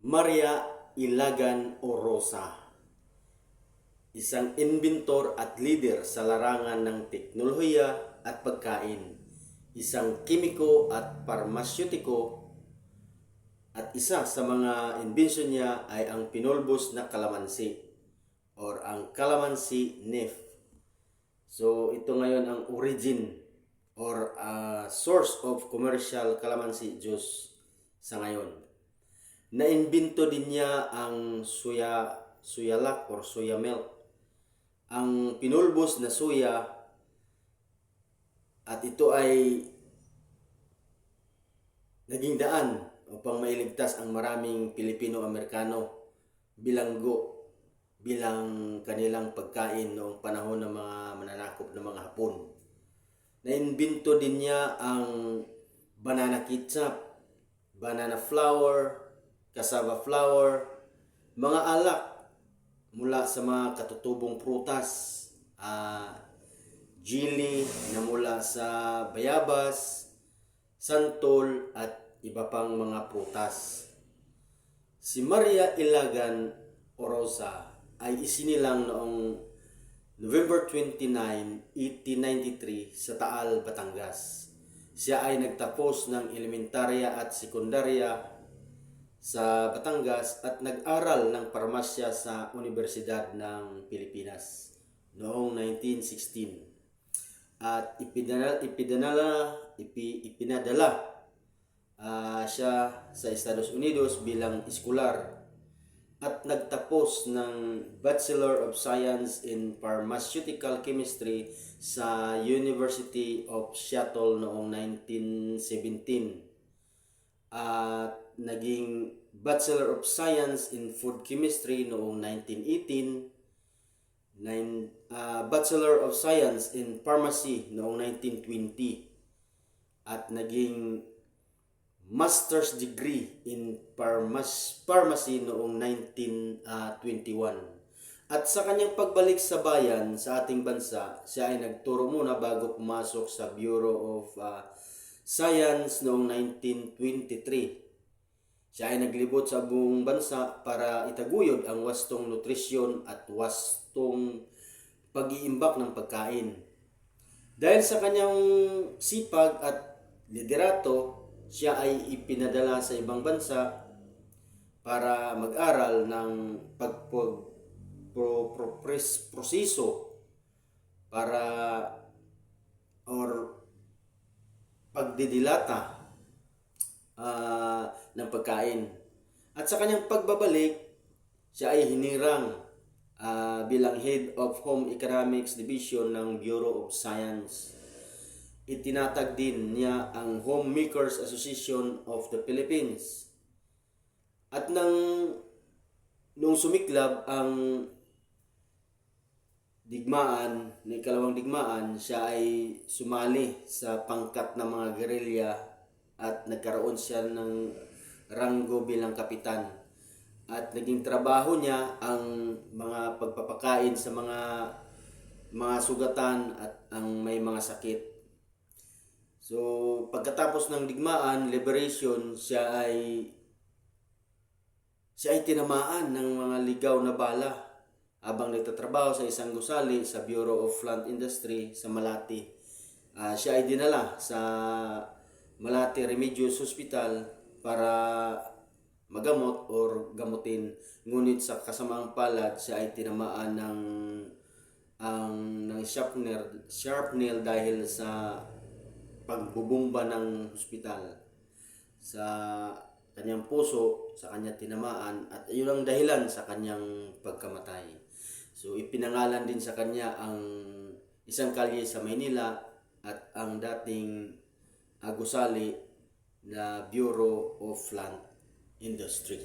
Maria Ilagan Orosa Isang inventor at leader sa larangan ng teknolohiya at pagkain. Isang kimiko at parmasyutiko at isa sa mga inbensyon niya ay ang pinulbos na kalamansi or ang calamansi leaf. So ito ngayon ang origin or uh, source of commercial calamansi juice sa ngayon. Naimbento din niya ang suya suyalak or soya milk. Ang pinulbos na suya at ito ay naging daan upang mailigtas ang maraming Pilipino-Amerikano bilanggo bilang kanilang pagkain noong panahon ng mga mananakop ng mga Hapon. Naimbento din niya ang banana ketchup, banana flour, cassava flour, mga alak mula sa mga katutubong prutas, ah, jelly na mula sa bayabas, santol at iba pang mga prutas. Si Maria Ilagan Orosa ay isinilang noong November 29, 1893 sa Taal, Batangas. Siya ay nagtapos ng elementarya at sekundarya sa Batangas at nag-aral ng parmasya sa Universidad ng Pilipinas noong 1916. At ipinadala, ipinadala, ipi, ipinadala ah, siya sa Estados Unidos bilang eskular at nagtapos ng Bachelor of Science in Pharmaceutical Chemistry sa University of Seattle noong 1917 at naging Bachelor of Science in Food Chemistry noong 1918, nine, ah, Bachelor of Science in Pharmacy noong 1920, at naging Master's Degree in Pharmac- Pharmacy noong 1921. At sa kanyang pagbalik sa bayan sa ating bansa, siya ay nagturo muna bago pumasok sa Bureau of ah, Science noong 1923. Siya ay naglibot sa buong bansa para itaguyod ang wastong nutrisyon at wastong pag-iimbak ng pagkain. Dahil sa kanyang sipag at liderato, siya ay ipinadala sa ibang bansa para mag-aral ng pagpag pro, pro, pres- proseso para or pagdidilata ah, ng pagkain. At sa kanyang pagbabalik, siya ay hinirang ah, bilang Head of Home Economics Division ng Bureau of Science. Itinatag din niya ang Homemakers Association of the Philippines. At nang nung sumiklab ang digmaan, ng ikalawang digmaan, siya ay sumali sa pangkat ng mga gerilya at nagkaroon siya ng ranggo bilang kapitan. At naging trabaho niya ang mga pagpapakain sa mga mga sugatan at ang may mga sakit. So, pagkatapos ng digmaan, liberation, siya ay siya ay tinamaan ng mga ligaw na bala habang nagtatrabaho sa isang gusali sa Bureau of Plant Industry sa Malati. Ah, siya ay dinala sa Malati Remedios Hospital para magamot or gamutin. Ngunit sa kasamaang palad, siya ay tinamaan ng ang ng sharpener, sharp nail dahil sa pagbubumba ng hospital sa kanyang puso, sa kanyang tinamaan at yun ang dahilan sa kanyang pagkamatay. So ipinangalan din sa kanya ang isang kalye sa Maynila at ang dating agusali na Bureau of Plant Industry.